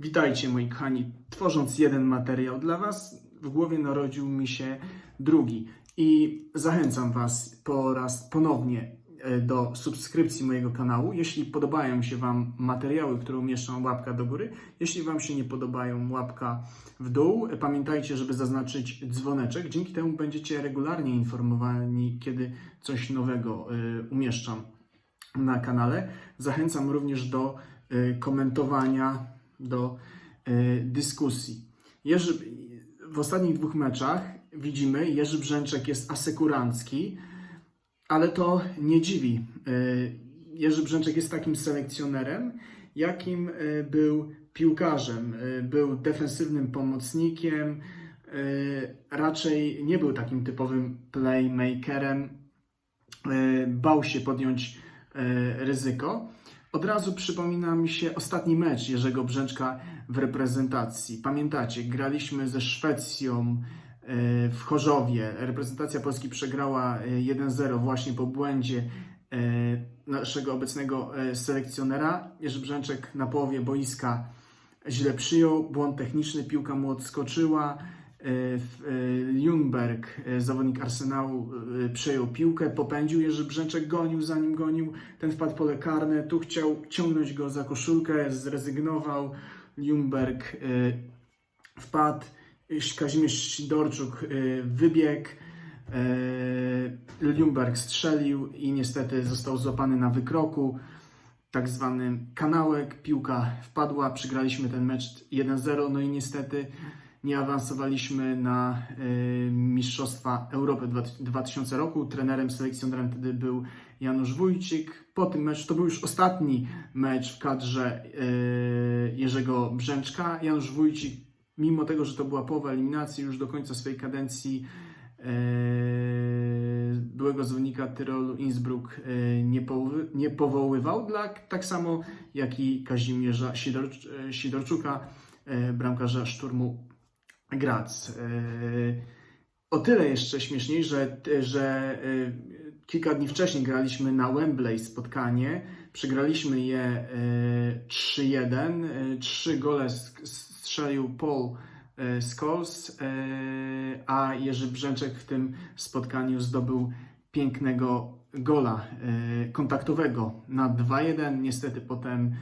Witajcie moi kochani. Tworząc jeden materiał dla Was, w głowie narodził mi się drugi. I zachęcam Was po raz ponownie e, do subskrypcji mojego kanału. Jeśli podobają się Wam materiały, które umieszczam, łapka do góry. Jeśli Wam się nie podobają, łapka w dół. E, Pamiętajcie, żeby zaznaczyć dzwoneczek. Dzięki temu będziecie regularnie informowani, kiedy coś nowego e, umieszczam na kanale. Zachęcam również do komentowania, do y, dyskusji. Jerzy, w ostatnich dwóch meczach widzimy, Jerzy Brzęczek jest asekurancki, ale to nie dziwi. Y, Jerzy Brzęczek jest takim selekcjonerem, jakim y, był piłkarzem. Był defensywnym pomocnikiem, raczej nie był takim typowym playmakerem, bał się podjąć e, ryzyko. Od razu przypomina mi się ostatni mecz Jerzego Brzęczka w reprezentacji. Pamiętacie, graliśmy ze Szwecją e, w Chorzowie. Reprezentacja Polski przegrała e, 1-0 właśnie po błędzie e, naszego obecnego e, selekcjonera. Jerzy Brzęczek na połowie boiska źle przyjął, błąd techniczny, piłka mu odskoczyła. W- e, Ljungberg, e, zawodnik Arsenału, przejął piłkę, popędził, Jerzy Brzęczek gonił, zanim gonił, ten wpadł pole karne, tu chciał ciągnąć go za koszulkę, zrezygnował, Ljungberg e, wpadł, Kazimierz Sidorczuk wybiegł, Ljungberg strzelił i niestety został złapany na wykroku. Tak zwany kanałek, piłka wpadła, przegraliśmy ten mecz 1-0, no i niestety nie awansowaliśmy na y, Mistrzostwa Europy dwa- 2000 roku. Trenerem, selekcjonerem wtedy był Janusz Wójcik. Po tym meczu, to był już ostatni mecz w kadrze y, Jerzego Brzęczka. Janusz Wójcik, mimo tego, że to była połowa eliminacji, już do końca swojej kadencji y, byłego zawodnika Tyrolu Innsbruck nie, nie powoływał, dla, tak samo jak i Kazimierza Sidorcz, Sidorczuka, bramkarza szturmu Graz. Y, O tyle jeszcze śmieszniej, że, że y, kilka dni wcześniej graliśmy na Wembley spotkanie. Przegraliśmy je y, 3-1. Y, Trzy gole strzelił Paul Scholes, a Jerzy Brzęczek w tym spotkaniu zdobył pięknego gola kontaktowego na 2-1. Niestety potem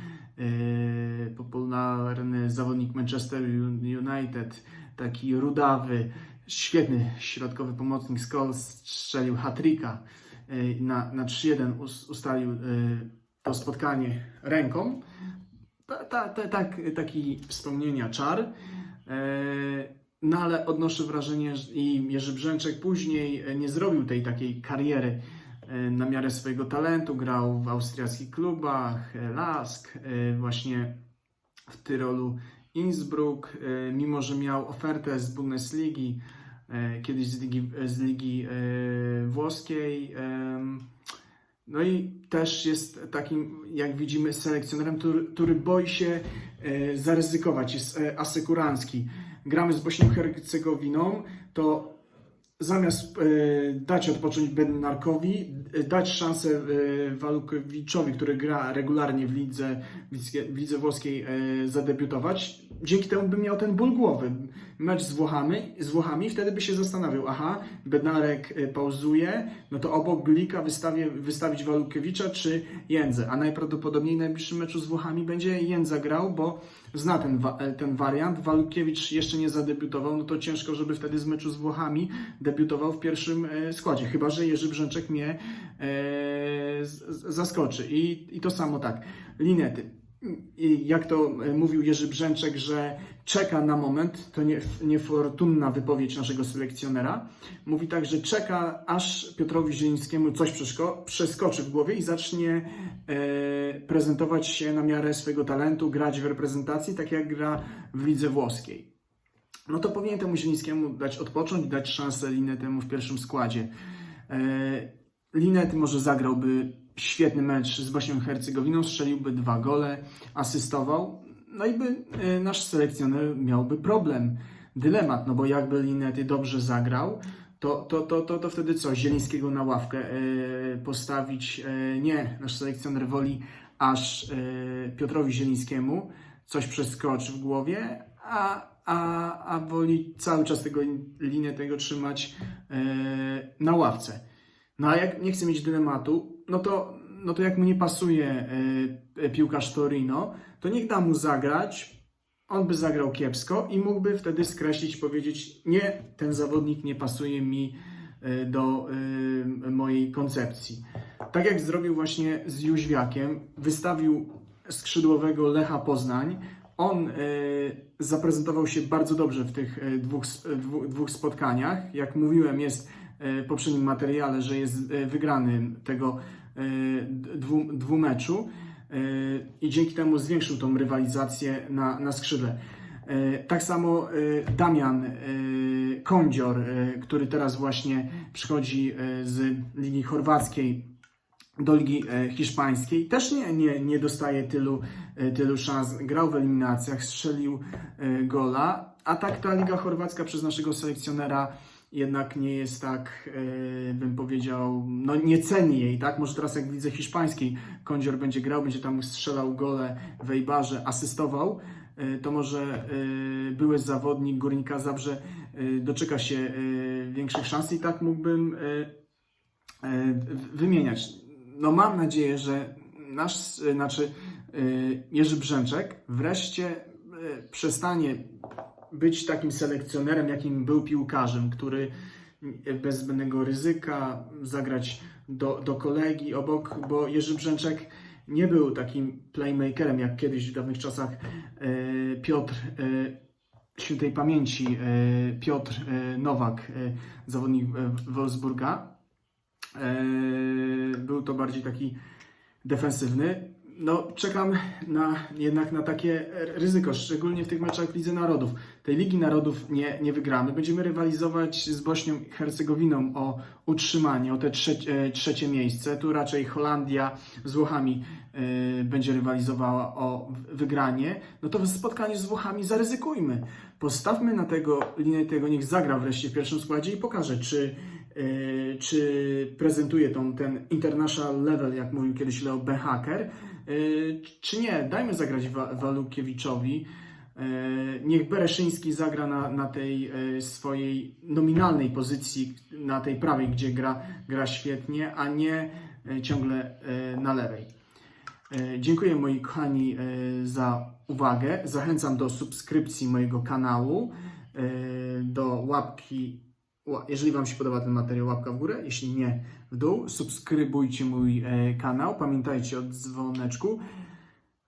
popularny zawodnik Manchester United, taki rudawy, świetny środkowy pomocnik Scholes strzelił hat-tricka y, na, na 3-1 us- ustalił y, to spotkanie ręką. Ta, ta, ta, tak, taki wspomnienia czar. No ale odnoszę wrażenie, że i Jerzy Brzęczek później nie zrobił tej takiej kariery na miarę swojego talentu. Grał w austriackich klubach, e, Lask, e, właśnie w Tyrolu Innsbruck, e, mimo że miał ofertę z Bundesligi, e, kiedyś z ligi, z ligi e, włoskiej. no i też jest takim, jak widzimy, selekcjonerem, który, który boi się e, zaryzykować, jest e, asekurancki. Gramy z Bośnią Hercegowiną, to zamiast e, dać odpocząć Bednarkowi, e, dać szansę e, Walukowiczowi, który gra regularnie w lidze, w lidze włoskiej, zadebiutować, dzięki temu by miał ten ból głowy. Mecz z Włochami, z Włochami wtedy by się zastanawiał, aha, Bednarek e, pauzuje, no to obok Glika wystawię, wystawić Walukiewicza czy Jędzę, a najprawdopodobniej w najbliższym meczu z Włochami będzie Jędza grał, bo zna ten, e, ten wariant. Walukiewicz jeszcze nie zadebiutował, no to ciężko, żeby wtedy z meczu z Włochami debiutował w pierwszym e, składzie, chyba że Jerzy Brzęczek mnie e, zaskoczy. I, I to samo tak, Linety. Jak to e, mówił Jerzy Brzęczek, że czeka na moment, to nie, niefortunna wypowiedź naszego selekcjonera. Mówi tak, że czeka, aż Piotrowi Zielińskiemu coś przeskoczy w głowie i zacznie e, prezentować się na miarę swojego talentu, grać w reprezentacji, tak jak gra w lidze włoskiej. No to powinien temu Zielińskiemu dać odpocząć, dać szansę Linetemu w pierwszym składzie. E, Linet może zagrałby świetny mecz z Bośnią Hercegowiną, strzeliłby dwa gole, asystował, no i by e, nasz selekcjoner miałby problem, dylemat, no bo jakby Linety dobrze zagrał, to, to, to, to, to wtedy co? Zielińskiego na ławkę e, postawić? E, nie, nasz selekcjoner woli aż Piotrowi Zielińskiemu coś przeskoczy w głowie, a, a, a woli cały czas tego linię tego trzymać na ławce. No a jak nie chce mieć dylematu, no to, no to jak mu nie pasuje e, piłkarz Torino, to niech da mu zagrać. On by zagrał kiepsko i mógłby wtedy skreślić, powiedzieć: Nie, ten zawodnik nie pasuje mi e, do mojej koncepcji. Tak jak zrobił właśnie z Jóźwiakiem, wystawił skrzydłowego Lecha Poznań. On zaprezentował się bardzo dobrze w tych dwóch, dwóch spotkaniach. Jak mówiłem, jest poprzednim materiale, że jest e, wygrany tego e, dwu, dwumeczu e, i dzięki temu zwiększył tą rywalizację na, na skrzydle. E, Tak samo e, Damian e, Kądzior, e, który teraz właśnie przychodzi e, z Ligi Chorwackiej do Ligi e, Hiszpańskiej, też nie, nie, nie dostaje tylu, e, tylu szans. Grał w eliminacjach, strzelił e, gola, a tak ta Liga Chorwacka przez naszego selekcjonera jednak nie jest tak, e, bym powiedział, no nie ceni jej, tak? Może teraz jak w lidze hiszpańskiej Kądzior będzie grał, będzie tam strzelał gole w asystował, e, to może e, były zawodnik Górnika Zabrze doczeka się większych szans i tak mógłbym wymieniać. No mam nadzieję, że nasz, znaczy Jerzy Brzęczek wreszcie przestanie być takim selekcjonerem, jakim był piłkarzem, który bez zbędnego ryzyka zagrać do, do kolegi obok, bo Jerzy Brzęczek nie był takim playmakerem, jak kiedyś w dawnych czasach e, Piotr e, świętej pamięci e, Piotr Nowak, zawodnik Wolfsburga. Był to bardziej taki defensywny. No, czekam na, jednak na takie ryzyko, szczególnie w tych meczach Lidze Narodów. Tej Ligi Narodów nie, nie wygramy. Będziemy rywalizować z Bośnią i Hercegowiną o utrzymanie, o te trzecie, trzecie miejsce. Tu raczej Holandia z Włochami e, będzie rywalizowała o wygranie. No to w spotkaniu z Włochami zaryzykujmy. Postawmy na tego linię tego, niech zagra wreszcie w pierwszym składzie i pokaże, czy, e, czy prezentuje tą, ten international level, jak mówił kiedyś Leo Behaker, czy nie, dajmy zagrać Wa- Walukiewiczowi. Yy, Niech Bereszyński zagra na, na tej yy, swojej nominalnej pozycji, na tej prawej, gdzie gra, gra świetnie, a nie ciągle na lewej. Dziękuję moi kochani za uwagę. Zachęcam do subskrypcji mojego kanału, do łapki, ła- jeżeli Wam się podoba ten materiał, łapka w górę, jeśli nie, w dół. Subskrybujcie mój e, kanał, pamiętajcie o dzwoneczku.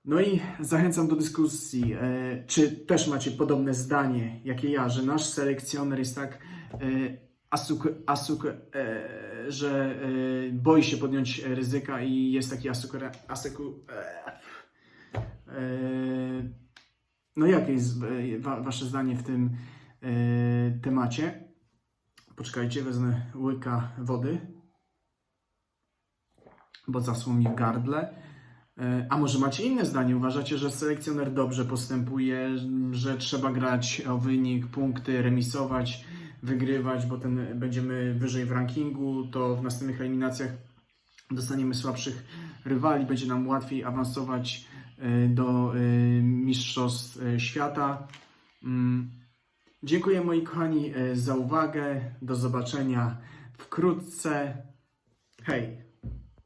No i zachęcam do dyskusji, e, czy też macie podobne zdanie, jakie ja, że nasz selekcjoner jest tak asuk, asuk, e, że e, boi się podjąć ryzyka i jest taki asukra, asuku, e, e, no jakie jest wa, wasze zdanie w tym temacie? Poczekajcie, wezmę łyka wody bo zasło mi w gardle. E, A może macie inne zdanie? Uważacie, że selekcjoner dobrze postępuje, że trzeba grać o wynik, punkty, remisować, wygrywać, bo ten będziemy wyżej w rankingu, to w następnych eliminacjach dostaniemy słabszych rywali, będzie nam łatwiej awansować e, do e, Mistrzostw Świata. Dziękuję moi kochani e, za uwagę. Do zobaczenia wkrótce. Hej!